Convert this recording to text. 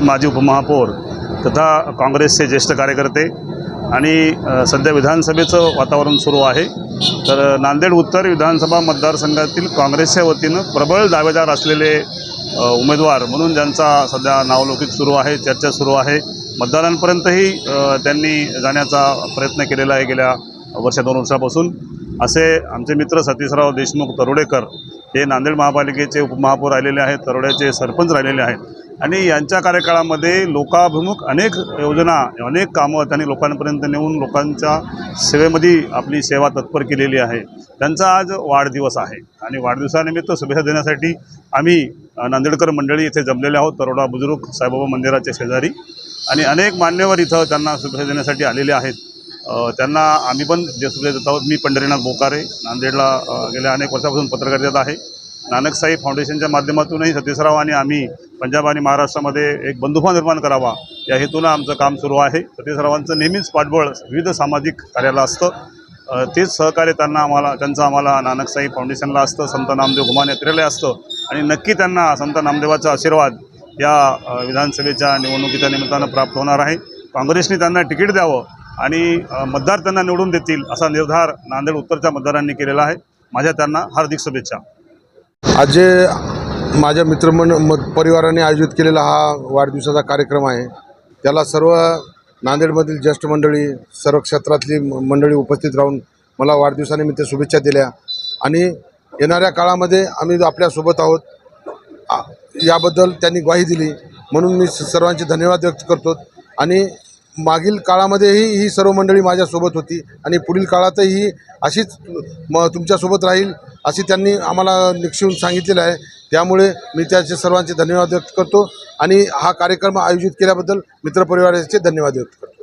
माजी उपमहापौर तथा काँग्रेसचे ज्येष्ठ कार्यकर्ते आणि सध्या विधानसभेचं वातावरण सुरू आहे. तर नांदेड उत्तर विधानसभा मतदारसंघातील काँग्रेसच्या वतीनं प्रबळ दावेदार असलेले उमेदवार म्हणून ज्यांचा सध्या नावलौकिक सुरू आहे चर्चा सुरू आहे मतदारांपर्यंतही त्यांनी जाण्याचा प्रयत्न केलेला आहे गेल्या वर्ष दोन वर्षापासून. असे आमचे मित्र सतीशराव देशमुख तरोडेकर हे नांदेड महापालिकेचे उपमहापौर राहिलेले आहेत तरोड्याचे सरपंच राहिलेले आहेत. आणि यांच्या कार्यकाळामध्ये लोकाभिमुख अनेक योजना अनेक कामं त्यांनी लोकांपर्यंत नेऊन लोकांच्या सेवेमध्ये आपली सेवा तत्पर केलेली आहे. त्यांचा आज वाढदिवस आहे. आणि वाढदिवसानिमित्त शुभेच्छा देण्यासाठी आम्ही नांदेडकर मंडळी इथे जमलेले आहोत. तरोडा बुजुर्ग साईबाबा मंदिराच्या शेजारी. आणि अनेक मान्यवर इथं त्यांना शुभेच्छा देण्यासाठी आलेले आहेत. त्यांना आम्ही पण जे शुभेच्छा देत आहोत. मी पंढरीनाथ बोकारे नांदेडला गेल्या अनेक वर्षापासून पत्रकारिता आहे. नानकसाई फाउंडेशनच्या माध्यमातूनही सतीशराव आणि आम्ही पंजाब आणि महाराष्ट्रामध्ये एक बंधुभाव निर्माण करावा या हेतूनं आमचं काम सुरू आहे. सतीशरावांचं नेहमीच पाठबळ विविध सामाजिक कार्याला असतं. तेच सहकार्य त्यांना आम्हाला त्यांचं आम्हाला नानकसाई फाउंडेशनला असतं संत नामदेव घुमान यात्रेला असतं. आणि नक्की त्यांना संत नामदेवाचा आशीर्वाद या विधानसभेच्या निवडणुकीच्या निमित्तानं प्राप्त होणार आहे. काँग्रेसने त्यांना तिकीट द्यावं आणि मतदार त्यांना निवडून देतील असा निर्धार नांदेड उत्तरच्या मतदारांनी केलेला आहे. माझ्या त्यांना हार्दिक शुभेच्छा. आज जे माझ्या मित्रमंड म परिवाराने आयोजित केलेला हा वाढदिवसाचा कार्यक्रम आहे. त्याला सर्व नांदेडमधील ज्येष्ठ मंडळी सर्व क्षेत्रातली मंडळी उपस्थित राहून मला वाढदिवसानिमित्त शुभेच्छा दिल्या. आणि येणाऱ्या काळामध्ये आम्ही आपल्यासोबत आहोत. याबद्दल त्यांनी ग्वाही दिली. म्हणून मी स- सर्वांचे धन्यवाद व्यक्त करतो. आणि मागील काळामध्येही ही सर्व मंडळी माझ्यासोबत होती. आणि पुढील काळातही अशीच म तुमच्यासोबत राहील. अशी त्यांनी आम्हाला निक्षून सांगितलेलं आहे. त्यामुळे मी त्याचे सर्वांचे धन्यवाद व्यक्त करतो आणि हा कार्यक्रम आयोजित केल्याबद्दल मित्रपरिवाराचे धन्यवाद व्यक्त करतो.